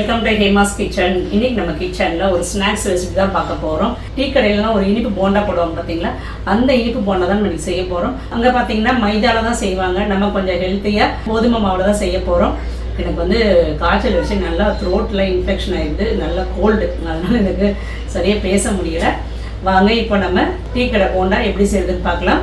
Welcome to Hema's kitchen இன்னைக்கு நம்ம கிச்சனில் ஒரு ஸ்நாக்ஸ் ரெசிபி தான் பார்க்க போகிறோம் டீ கடையிலலாம் ஒரு இனிப்பு போண்டா போடுவாங்க பார்த்தீங்களா அந்த இனிப்பு போண்டா தான் நம்ம செய்ய போகிறோம் அங்கே பார்த்தீங்கன்னா மைதாவில் தான் செய்வாங்க. நம்ம கொஞ்சம் ஹெல்த்தியாக கோதுமை மாவில் தான் செய்ய போகிறோம் எனக்கு வந்து காய்ச்சல் வச்சு நல்லா த்ரோட்டில் இன்ஃபெக்ஷன் ஆகிடுது நல்லா கோல்டு அதனால எனக்கு சரியாக பேச முடியல. வாங்க இப்போ நம்ம டீ கடை போண்டா எப்படி செய்யறதுன்னு பார்க்கலாம்.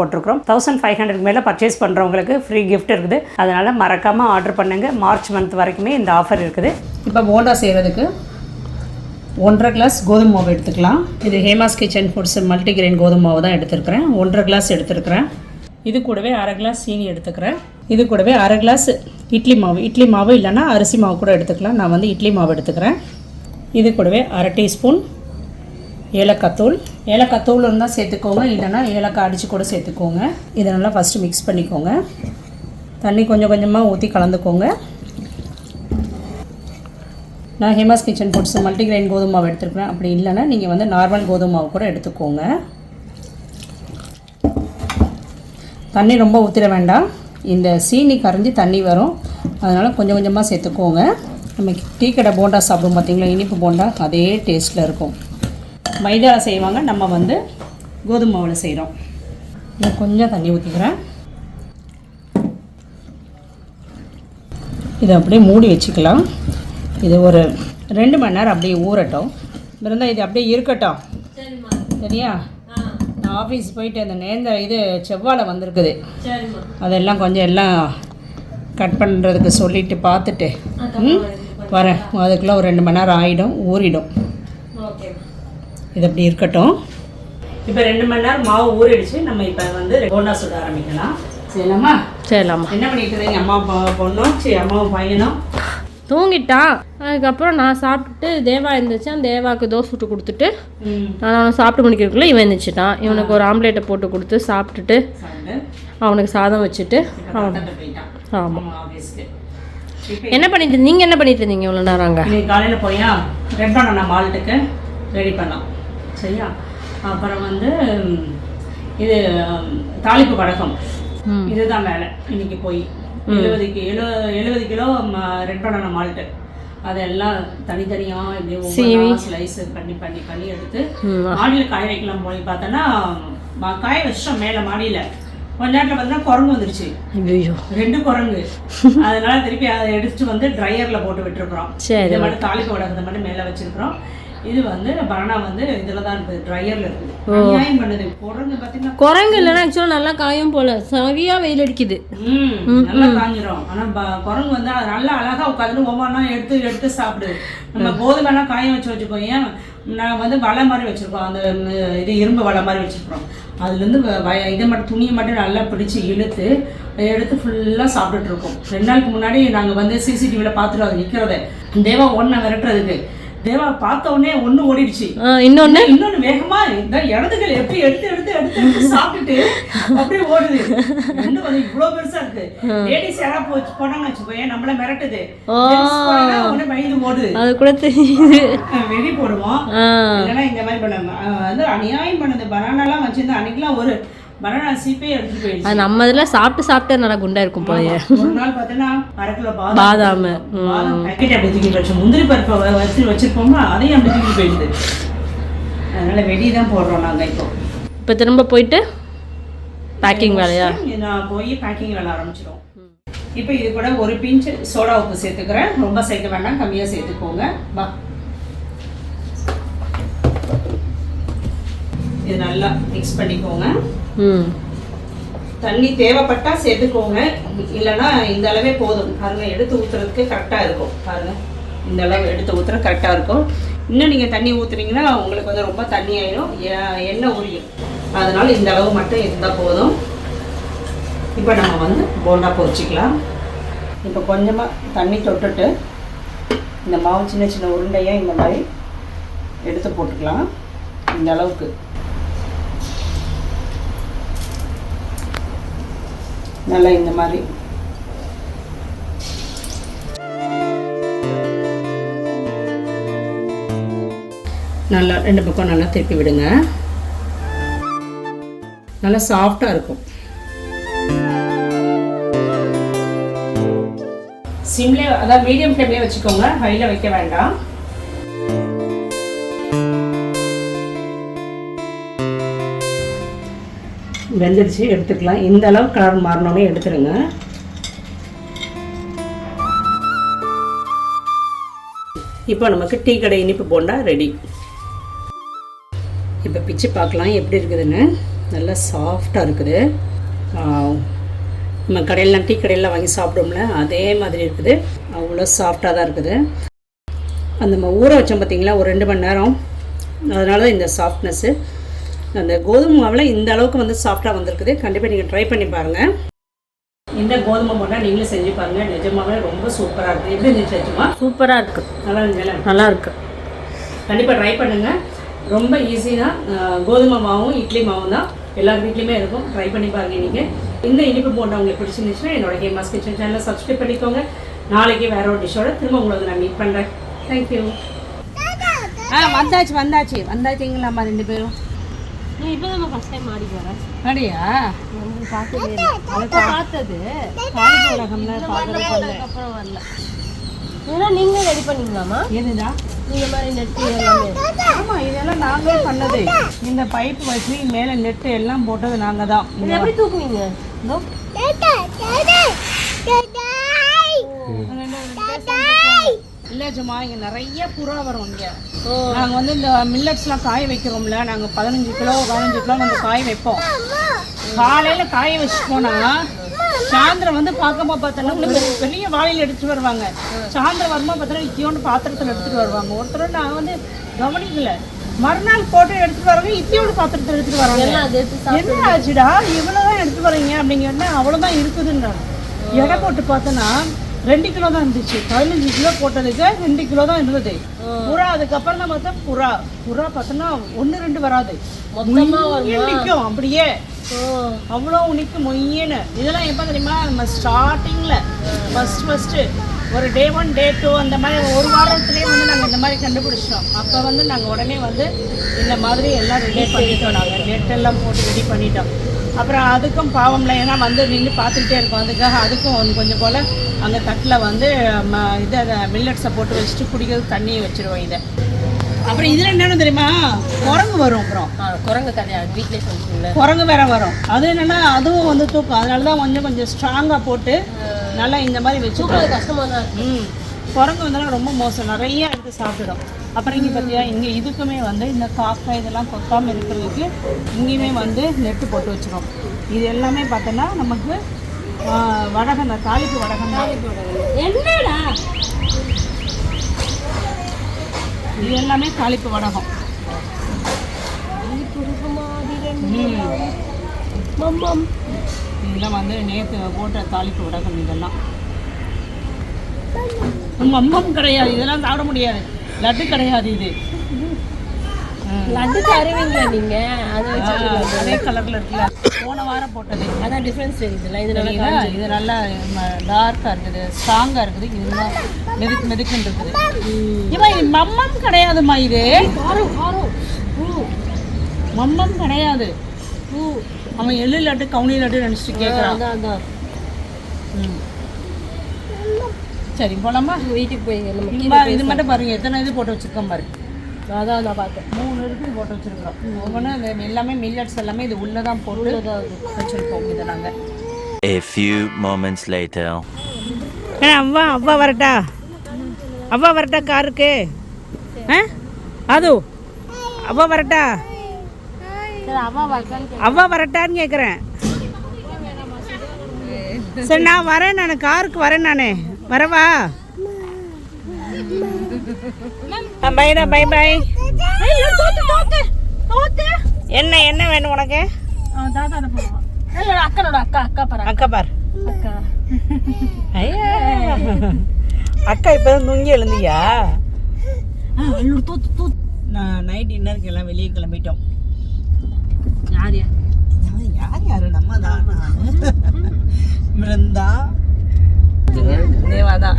போட்டிருக்கிறோம். தௌசண்ட் ஃபைவ் ஹண்ட்ரட் மேலே பர்ச்சேஸ் பண்ணுறவங்களுக்கு ஃப்ரீ கிஃப்ட் இருக்குது. அதனால் மறக்காமல் ஆர்டர் பண்ணுங்க. மார்ச் மந்த் வரைக்குமே இந்த ஆஃபர் இருக்குது. இப்போ போண்டா செய்கிறதுக்கு ஒன்றரை கிளாஸ் கோதுமை மாவு எடுத்துக்கலாம். இது ஹேமாஸ் கிச்சன் ஃபுட்ஸ் மல்டிகிரெயின் கோதுமை மாவு தான் எடுத்துருக்கிறேன். ஒன்றரை கிளாஸ் எடுத்துருக்கிறேன். இது கூடவே அரை கிளாஸ் சீனி எடுத்துக்கிறேன். இது கூடவே அரை கிளாஸ் இட்லி மாவு. இட்லி மாவு இல்லைன்னா அரிசி மாவு கூட எடுத்துக்கலாம். நான் வந்து இட்லி மாவு எடுத்துக்கிறேன். இது கூடவே அரை டீஸ்பூன் ஏலக்காய் தூள். ஏலக்காய் தூள் இருந்தால் சேர்த்துக்கோங்க. இல்லைன்னா ஏலக்காய் அடித்து கூட சேர்த்துக்கோங்க. இதை நல்லா ஃபஸ்ட்டு மிக்ஸ் பண்ணிக்கோங்க. தண்ணி கொஞ்சம் கொஞ்சமாக ஊற்றி கலந்துக்கோங்க. நான் ஹேமாஸ் கிச்சன் ஃபுட்ஸ் மல்டிகிரெயின் கோதுமை மாவு எடுத்துருக்கிறேன். அப்படி இல்லைன்னா நீங்கள் வந்து நார்மல் கோதுமை மாவு கூட எடுத்துக்கோங்க. தண்ணி ரொம்ப ஊற்றிட வேண்டாம். இந்த சீனி கரைஞ்சி தண்ணி வரும். அதனால் கொஞ்சம் கொஞ்சமாக சேர்த்துக்கோங்க. நம்ம டீ கடை போண்டா சாப்பிடும் பார்த்தீங்களா இனிப்பு போண்டா அதே டேஸ்ட்டில் இருக்கும். மைதா செய்வாங்க. நம்ம வந்து கோதுமை மாவில் செய்கிறோம் இன்னும் கொஞ்சம் தண்ணி ஊற்றிக்கிறேன் இதை அப்படியே மூடி வச்சுக்கலாம். இது ஒரு ரெண்டு மணி நேரம் அப்படியே ஊறட்டும். இருந்தால் இது அப்படியே இருக்கட்டும். சரியா? நான் ஆஃபீஸ் போயிட்டு அந்த நேர்ந்த இது செவ்வாழை வந்திருக்குது. அதெல்லாம் கொஞ்சம் எல்லாம் கட் பண்ணுறதுக்கு சொல்லிட்டு பார்த்துட்டு வரேன். அதுக்குள்ளே ஒரு ரெண்டு மணி நேரம் ஆகிடும் ஊறிடும். இது அப்படி இருக்கட்டும். இப்போ ரெண்டு மணி நேரம் மாவு ஊறிடுச்சு. நம்ம இப்போ வந்து போண்டா சுட ஆரம்பிக்கலாம். சரிலாமா சரிலாமா என்ன பண்ணிட்டு அம்மா பொண்ணும் சரி அம்மாவும் பையனும்? தூங்கிட்டான் அதுக்கப்புறம் நான் சாப்பிட்டுட்டு தேவா இருந்துச்சான் தேவாவுக்கு தோசை சுட்டு கொடுத்துட்டு நான் அவனை சாப்பிட்டு முடிக்கிறதுக்குள்ள இவன் எழுந்திரிச்சிட்டான் இவனுக்கு ஒரு ஆம்லேட்டை போட்டு கொடுத்து சாப்பிட்டுட்டு சாப்பிட்டு அவனுக்கு சாதம் வச்சுட்டு போயிட்டான். ஆமாம் என்ன பண்ணிட்டு நீங்கள் என்ன பண்ணிட்டு இருந்தீங்க இவ்வளோ நேரம் அங்கே? காலையில் போயா ரெட் பண்ண மால்ட்டுக்கு. ரெடி பண்ணலாம் சரியா? அப்புறம் வந்து இது தாளிப்பு வடகம் ம். இதுதான் வேலை இன்னைக்கு போய். எழுபது கி எழு எழுபது கிலோ ரெட் பண்ண மால்ட்டு அதெல்லாம் தனித்தனியாக இப்படி ஒவ்வொரு ஸ்லைஸ் பண்ணி பண்ணி பண்ணி எடுத்து மாடியில் காய வைக்கலாம் போய் பார்த்தோன்னா காய வச்சிட்டோம் மேலே மாடியில். கொஞ்ச நேரத்தில் பார்த்தோன்னா குரங்கு வந்துருச்சு. ரெண்டு குரங்கு. அதனால திருப்பி அதை எடுத்துட்டு வந்து ட்ரையர்ல போட்டு விட்டுருக்குறோம். இதை மட்டும் தாளிப்பு வடகத்தை மட்டும் மேல வச்சிருக்கிறோம். இது வந்து பனானா வந்து இதுல தான் இருக்குது ட்ரையர்ல இருக்குது. அநியாயம் பண்ணுது. குரங்கு பார்த்தீங்கன்னா குரங்கு இல்லைன்னா ஆக்சுவலாக நல்லா காயும் போல. சரியா வெயில் அடிக்குது. ம் நல்லா காஞ்சிரும். ஆனா ப- குரங்கு வந்து அது நல்லா அழகா உட்காந்து ஒவ்வொன்றா எடுத்து எடுத்து சாப்பிடு. நம்ம கோதுமைலாம் காய வச்சு வச்சுக்கோ ஏன்? நான் வந்து வலை மாதிரி வச்சிருக்கோம். அந்த இது இரும்பு வலை மாதிரி வச்சிருக்கோம் அதுலேருந்து இதை மட்டும் துணியை மட்டும் நல்லா பிடிச்சு இழுத்து எடுத்து ஃபுல்லாக சாப்பிட்டுட்டு இருக்கோம். ரெண்டு நாளுக்கு முன்னாடி நாங்கள் வந்து சிசிடிவியில் பார்த்துட்டு அது நிற்கிறத தேவா ஒன்றை விரட்டுறதுக்கு. தேவா பார்த்த உடனே ஒன்று ஓடிடுச்சு. ஆ, இன்னொன்று இன்னொன்னு வேகமா இந்த இடதுகள் எப்படி எடுத்து எடுத்து எடுத்து சாப்பிட்டுட்டு அப்படியே ஓடுது. ரெண்டும் வந்து இவ்வளவு பெருசா இருக்கு. லேடிஸ் யாரா போச்சு போனாங்க வச்சுக்கோயே நம்மள மிரட்டுது. உடனே பயந்து ஓடுது. அது கூட தெரியுது. வெடி போடுவோம். இல்லைன்னா இந்த மாதிரி பண்ணுவாங்க வந்து அநியாயம் பண்ணுது. பனானாலாம் வச்சிருந்தா அன்னைக்கெல்லாம் ஒரு பனானா சீப்பே எடுத்துட்டு போயிடுச்சு. அது நம்ம இதில் சாப்பிட்டு சாப்பிட்டு நல்லா குண்டா இருக்கும் போலயே. ஒரு நாள் பார்த்தீங்கன்னா அரை கிலோ பாதாம். பாதாம் பாதாம் பாக்கெட் அப்படி தூக்கி வச்சு முந்திரி பருப்பை வச்சு வச்சிருப்போம்னா அதையும் அப்படி தூக்கி போயிடுது. அதனால வெடி தான் போடுறோம் நாங்க இப்போ. இப்போ திரும்ப போயிட்டு பேக்கிங் வேலையா? நான் போய் பேக்கிங் வேலை ஆரம்பிச்சிடும் இப்போ இது கூட ஒரு பிஞ்ச் சோடா உப்பு சேர்த்துக்கிறேன். ரொம்ப சேர்க்க வேண்டாம் கம்மியாக சேர்த்துக்கோங்க. வா. இது நல்லா மிக்ஸ் பண்ணிக்கோங்க. தண்ணி தேவைப்பட்டா சேர்த்துக்கோங்க. இல்லைன்னா இந்த அளவே போதும். பாருங்க எடுத்து ஊற்றுறதுக்கு கரெக்டாக இருக்கும். பாருங்க இந்த அளவு எடுத்து ஊற்றுற கரெக்டாக இருக்கும். இன்னும் நீங்கள் தண்ணி ஊற்றுனீங்கன்னா உங்களுக்கு வந்து ரொம்ப தண்ணி ஆயிடும் எண்ணெய் உரியும் அதனால இந்த அளவு மட்டும் இருந்தால் போதும். இப்போ நம்ம வந்து போண்டா பொரிச்சிக்கலாம். இப்போ கொஞ்சமாக தண்ணி தொட்டுட்டு இந்த மாவு சின்ன சின்ன உருண்டையாக இந்த மாதிரி எடுத்து போட்டுக்கலாம். இந்த அளவுக்கு. நல்லா இந்த மாதிரி. நல்லா ரெண்டு பக்கம் நல்லா திருப்பி விடுங்க. நல்லா சாஃப்டாக இருக்கும். சிம்லேயே அதாவது மீடியம் ஃப்ளேம்லேயே வச்சுக்கோங்க. ஹையில் வைக்க வேண்டாம். வெந்துடுச்சு எடுத்துக்கலாம். இந்த அளவு கலர் மாறினோடனே எடுத்துருங்க. இப்போ நமக்கு டீ கடை இனிப்பு போண்டா ரெடி இப்போ பிச்சு பார்க்கலாம் எப்படி இருக்குதுன்னு. நல்லா சாஃப்டாக இருக்குது. நம்ம கடையிலாம் டீ கடையில் வாங்கி சாப்பிடுவோம்ல அதே மாதிரி இருக்குது. அவ்வளோ சாஃப்டாக தான் இருக்குது. அந்த நம்ம ஊற வச்சோம் பார்த்தீங்களா ஒரு ரெண்டு மணி நேரம். அதனால தான் இந்த சாஃப்ட்னஸ்ஸு அந்த கோதுமை மாவில் இந்த அளவுக்கு வந்து சாஃப்டாக வந்திருக்குது. கண்டிப்பாக நீங்கள் ட்ரை பண்ணி பாருங்கள் இந்த கோதுமை போட்டால் நீங்களும் செஞ்சு பாருங்கள் நிஜமாவே ரொம்ப சூப்பராக இருக்குது எப்படி இருந்துச்சு நிஜமா? சூப்பராக இருக்கு. நல்லா இருந்துச்சுல நல்லா இருக்கு. கண்டிப்பாக ட்ரை பண்ணுங்கள் ரொம்ப ஈஸி தான். கோதுமை மாவும் இட்லி மாவும் தான். எல்லார் வீட்லேயுமே இருக்கும். ட்ரை பண்ணி பாருங்க நீங்கள் இந்த இனிப்பு போண்டா உங்களுக்கு பிடிச்சிருந்துச்சுன்னா என்னோட ஹேமாஸ் கிச்சன் சேனலை சப்ஸ்கிரைப் பண்ணிக்கோங்க. நாளைக்கு வேற ஒரு டிஷ்ஷோட திரும்ப உங்களுக்கு நான் மீட் பண்ணுறேன் தேங்க்யூ ஆ வந்தாச்சு வந்தாச்சு. வந்தாச்சுங்களாம்மா ரெண்டு பேரும்? நீ இப்போ தான் ஃபஸ்ட் டைம் மாடி போகிறேன் அப்படியா பார்த்தது அதை பார்த்தது. காலேஜ் உலகம்ல பார்க்குறப்ப அப்புறம் வரல. ஏன்னா நீங்கள் ரெடி பண்ணீங்களாமா எதுதா இந்த மாதிரி நெட்டு எல்லாமே. ஆமாம் இதெல்லாம் நாங்களே பண்ணது. இந்த பைப் வச்சு மேலே நெட்டு எல்லாம் போட்டது நாங்கள் தான் இது எப்படி தூக்குவீங்க? இதோ. இல்லை சும்மா இங்கே நிறைய புறா வரும் இங்கே. நாங்கள் வந்து இந்த மில்லட்ஸ்லாம் காய வைக்கிறோம்ல நாங்கள் பதினஞ்சு கிலோ பதினஞ்சு கிலோ வந்து காய வைப்போம். காலையில் காய வச்சு போனால் சாயந்தரம் வந்து பார்க்கமா பார்த்தோன்னா உங்களுக்கு பெரிய வாளியில் எடுத்துட்டு வருவாங்க. சாயந்தரம் வருமா பார்த்தோன்னா இத்தியோண்டு பாத்திரத்தில் எடுத்துட்டு வருவாங்க. ஒருத்தர் நான் வந்து கவனிக்கல. மறுநாள் போட்டு எடுத்துட்டு வராங்க இத்தியோண்டு பாத்திரத்தில் எடுத்துட்டு வராங்க. என்ன ஆச்சுடா இவ்வளோதான் எடுத்து வரீங்க? அப்படிங்கிறத அவ்வளோதான் இருக்குதுன்றாங்க. எடை போட்டு பார்த்தோன்னா ரெண்டு கிலோ தான் இருந்துச்சு. பதினஞ்சு கிலோ போட்டதுக்கு ரெண்டு கிலோ தான் இருந்தது. புறா அதுக்கப்புறம் தான் பார்த்தா புறா. புறா பார்த்தோன்னா ஒன்று ரெண்டு வராது. நிற்கும் அப்படியே. அவ்வளோ உனிக்கு மொய்யன்னு. இதெல்லாம் எப்போ தெரியுமா? நம்ம ஸ்டார்டிங்கில் ஃபஸ்ட் ஃபஸ்ட்டு ஒரு டே ஒன் டே டூ அந்த மாதிரி ஒரு வாரத்துலேயே வந்து நாங்கள் இந்த மாதிரி கண்டுபிடிச்சிட்டோம். அப்போ வந்து நாங்கள் உடனே வந்து இந்த மாதிரி எல்லாம் ரெடி பண்ணிட்டோம் நாங்கள் நெட் எல்லாம் போட்டு ரெடி பண்ணிட்டோம். அப்புறம் அதுக்கும் பாவம்ல ஏன்னா வந்து நின்று பார்த்துக்கிட்டே இருக்கோம். அதுக்காக அதுக்கும் ஒன்று கொஞ்சம் போல் அந்த தட்டில் வந்து ம இதை மில்லட்ஸை போட்டு வச்சுட்டு குடிக்கிறது தண்ணியை வச்சுருவோம் இதை. அப்புறம் இதில் என்னென்னு தெரியுமா? குரங்கு வரும் அப்புறம். குரங்கு கதையா வீட்டிலே சொல்லிட்டீங்களே குரங்கு வேற வரும். அது என்னன்னா அதுவும் வந்து தூக்கம். அதனால தான் கொஞ்சம் கொஞ்சம் ஸ்ட்ராங்காக போட்டு நல்லா இந்த மாதிரி தூக்குறது கஷ்டமாக தான் ம். குரங்கு வந்தாலும் ரொம்ப மோசம். நிறைய எடுத்து சாப்பிடும் அப்புறம் இங்கே பார்த்தியா இங்கே இதுக்குமே வந்து இந்த காக்கா இதெல்லாம் கொத்தாமல் இருக்கிறதுக்கு இங்கேயுமே வந்து நெட்டு போட்டு வச்சிரும் இது எல்லாமே பார்த்தோன்னா நமக்கு வடகம் தான் தாளிப்பு வடகம் தான் என்னடா? இது எல்லாமே தாளிப்பு வடகம். மம்மம். இதெல்லாம் வந்து நேற்று போட்ட தாளிப்பு வடகம் இதெல்லாம். அம்மம் கிடையாது இதெல்லாம் சாப்பிட முடியாது. லட்டு கிடையாது இது. லட்டு தருவீங்களா நீங்க. அதை வச்சு அதே கலர்ல இருக்குல்ல. போன வாரம் போட்டது. அதான் டிஃப்ரென்ஸ் தெரியுதுல்ல இது நல்லா? இது நல்லா டார்க்கா இருக்குது. ஸ்ட்ராங்கா இருக்குது. இது நல்லா மெதுக்கு மெதுக்குன்னு இருக்குது. இவா இது மம்மம் கிடையாதும்மா இது. காரம் காரம் மம்மம் கிடையாது. அவன் எள்ளு லட்டு கவுனி லட்டு நினச்சிட்டு கேட்குறான் அதான் அதான். சரி போலாமா? வீட்டுக்கு போய் நம்ம இது மட்டும் பாருங்க எத்தனை இது போட்டு வச்சிருக்கோம் பாரு. அதான் நான் பார்த்தேன். மூணு இருக்குது போட்டு வச்சிருக்கிறோம். ஒவ்வொன்றும் எல்லாமே மில்லட்ஸ் எல்லாமே இது உள்ளே தான் போட்டு வச்சிருக்கோம் இதை நாங்கள் A few moments later. ஏ அவ்வா அவ்வா வரட்டா? அவ்வா வரட்டா காருக்கு? ஆ? அது? அவ்வா வரட்டா? சரி அம்மா வரக்கான்னு அவ்வா வரட்டான்னு கேட்குறேன் சரி நான் வரேன் நான் காருக்கு வரேன் நான். வரவா? பைடா பை பை என்ன என்ன வேணும் உனக்கு? அக்கனோட அக்கா அக்கா பாரு. அக்கா பார் அக்கா அக்கா இப்பதான் தூங்கி எழுந்தியா? நான் நைட் டின்னருக்கு எல்லாம் வெளியே கிளம்பிட்டோம். யார் யார்? யார் யாரு? நம்ம தான். மிருந்தா. தேவா தான்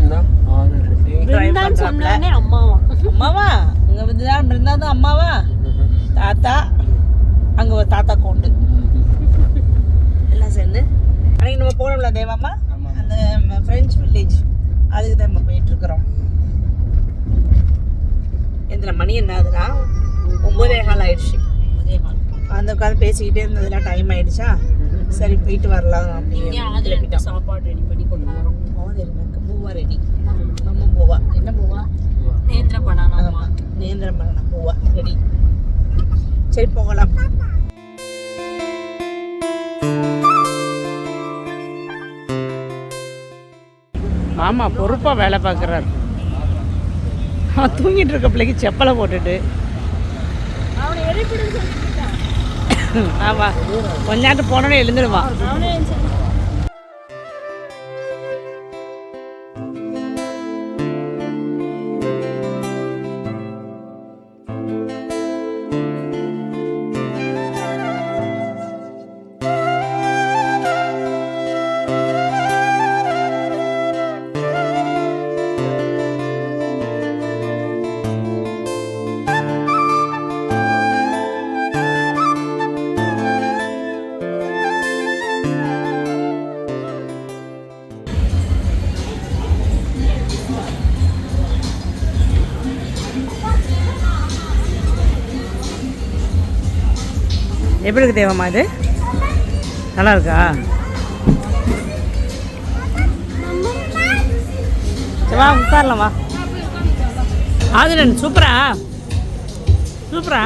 பிருந்தான்னு சொன்னானே அம்மாவா? அம்மாவா? அங்க வந்து தான் பிருந்தா தான் அம்மாவா? தாத்தா அங்க ஒரு தாத்தா கோண்டு. எல்லாம் சேர்ந்து. அன்னைக்கு நம்ம போனோம்ல தேவாம்மா? அந்த ஃப்ரெஞ்ச் வில்லேஜ் அதுக்கு தான் நம்ம போயிட்டு இருக்கிறோம் இதில் மணி என்ன ஆகுதுன்னா ஒம்பதே கால் ஆயிடுச்சு. அந்த உட்காந்து பேசிக்கிட்டே இருந்ததுலாம் டைம் ஆயிடுச்சா? சரி போயிட்டு வரலாம் அப்படின்னு சாப்பாடு ரெடி பண்ணி கொண்டு பூவா ரெடி நம்ம பூவா என்ன பூவா நேந்திர பனானா ஆமா. நேந்திரம் பண்ணணும் பூவா ரெடி சரி போகலாம். மாமா பொறுப்பாக வேலை பார்க்குறாரு. அவன் தூங்கிட்டு இருக்க பிள்ளைக்கு செப்பலை போட்டுட்டு. ஆமா கொஞ்ச நேரத்துக்கு போனோடனே எழுந்துடுவான் எப்படி இருக்கு தேவம்மா இது? நல்லா இருக்கா? வா உட்காரலாம் வா. ஆதிரன் சூப்பரா? சூப்பரா?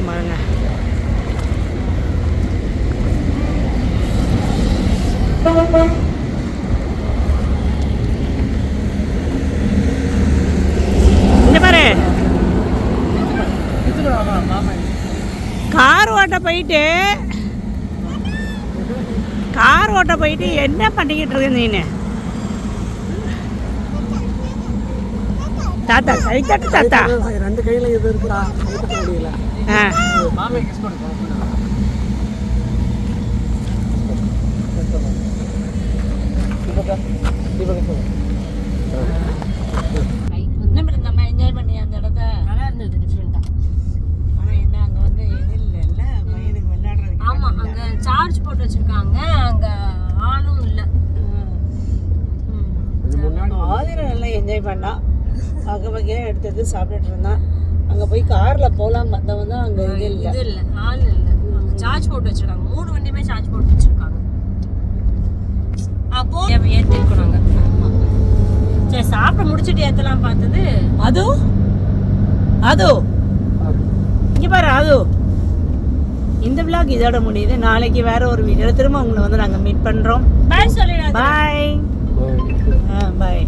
ஏறி உட்காந்துருக்க பாருங்க இங்க பாரு. கார் ஓட்ட போயிட்டு கார் ஓட்ட போயிட்டு என்ன பண்ணிக்கிட்டு இருக்க நீனு? தாத்தா கை தட்டு தாத்தா. ரெண்டு கையில இது இருக்குடா. மாமே கிஸ் நம்ம என்ஜாய் பண்ணி அந்த இடத்த? நல்லா இருந்தது டிஃப்ரெண்டா ஆனா என்ன அங்க வந்து இது இல்லைல்ல பையனுக்கு விளையாடுறதுக்கு ஆமா அங்க சார்ஜ் போட்டு வச்சிருக்காங்க அங்க ஆளும் இல்ல. ஆதிரம் நல்லா என்ஜாய் பண்ணான் வகை வகையாக எடுத்தது சாப்பிட்டுட்டு இருந்தான். அங்க போய் கார்ல போலாம். வந்தவன் தான் அங்க இது இல்லை. இது இல்ல. ஆள் இல்ல. அங்க சார்ஜ் போட்டு வச்சிருக்காங்க. மூணு வண்டியுமே சார்ஜ் போட்டு வச்சிருக்காங்க. அப்போ ஏத்திருக்கோம் நாங்க சரி சாப்பிட முடிச்சிட்டு ஏத்தலாம் பார்த்தது. அது? அது? இங்க பாரு அது. இந்த விழாக் இதோட முடியுது. நாளைக்கு வேற ஒரு வீடியோ திரும்ப உங்களை வந்து நாங்க மீட் பண்றோம். பாய் சொல்லிடாத பாய் பாய்